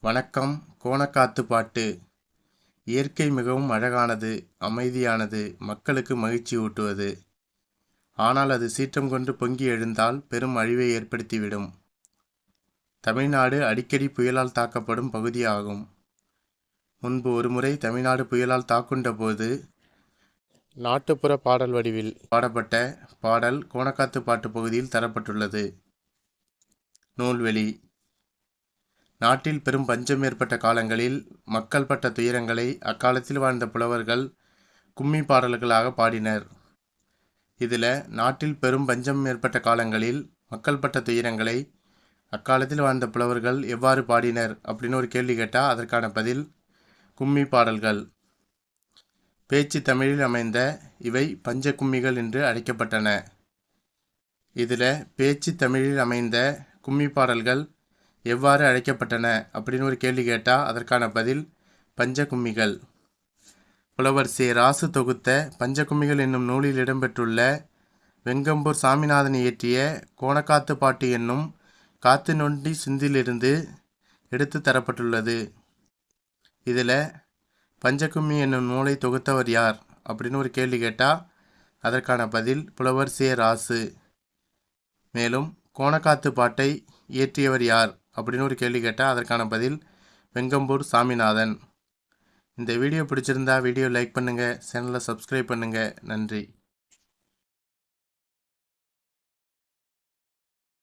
வணக்கம். கோணக்காத்து பாட்டு. இயற்கை மிகவும் அழகானது அமைதியானது மக்களுக்கு மகிழ்ச்சி ஊட்டுவது. ஆனால் அது சீற்றம் கொண்டு பொங்கி எழுந்தால் பெரும் அழிவை ஏற்படுத்திவிடும். தமிழ்நாடு அடிக்கடி புயலால் தாக்கப்படும் பகுதியாகும். முன்பு ஒருமுறை தமிழ்நாடு புயலால் தாக்குண்ட போது நாட்டுப்புற பாடல் வடிவில் பாடப்பட்ட பாடல் கோணக்காத்து பாட்டு பகுதியில் தரப்பட்டுள்ளது. நூல்வெளி. நாட்டில் பெரும் பஞ்சம் ஏற்பட்ட காலங்களில் மக்கள் பட்ட துயரங்களை அக்காலத்தில் வாழ்ந்த புலவர்கள் கும்மி பாடல்களாக பாடினர். இதில் நாட்டில் பெரும் பஞ்சம் ஏற்பட்ட காலங்களில் மக்கள் பட்ட துயரங்களை அக்காலத்தில் வாழ்ந்த புலவர்கள் எவ்வாறு பாடினர் அப்படின்னு ஒரு கேள்வி கேட்டால் அதற்கான பதில் கும்மி பாடல்கள். பேச்சு தமிழில் அமைந்த இவை பஞ்ச கும்மிகள் என்று அழைக்கப்பட்டன. இதில் பேச்சு தமிழில் அமைந்த கும்மி பாடல்கள் எவ்வாறு அழைக்கப்பட்டன அப்படின்னு ஒரு கேள்வி கேட்டால் அதற்கான பதில் பஞ்சகும்மிகள். புலவர் சி. ராசு தொகுத்த பஞ்சகும்மிகள் என்னும் நூலில் இடம்பெற்றுள்ள வெங்கம்பூர் சாமிநாதன் இயற்றிய கோணக்காத்து பாட்டு என்னும் காத்து நொண்டி சிந்திலிருந்து எடுத்து தரப்பட்டுள்ளது. இதில் பஞ்சகும்மி என்னும் நூலை தொகுத்தவர் யார் அப்படின்னு ஒரு கேள்வி கேட்டால் அதற்கான பதில் புலவர் சே. ராசு. மேலும் கோணக்காத்து பாட்டை இயற்றியவர் யார் அப்படின்னு ஒரு கேள்வி கேட்டால் அதற்கான பதில் வெங்கம்பூர் சாமிநாதன். இந்த வீடியோ பிடிச்சிருந்தா வீடியோ லைக் பண்ணுங்கள் சேனலை சப்ஸ்கிரைப் பண்ணுங்கள் நன்றி.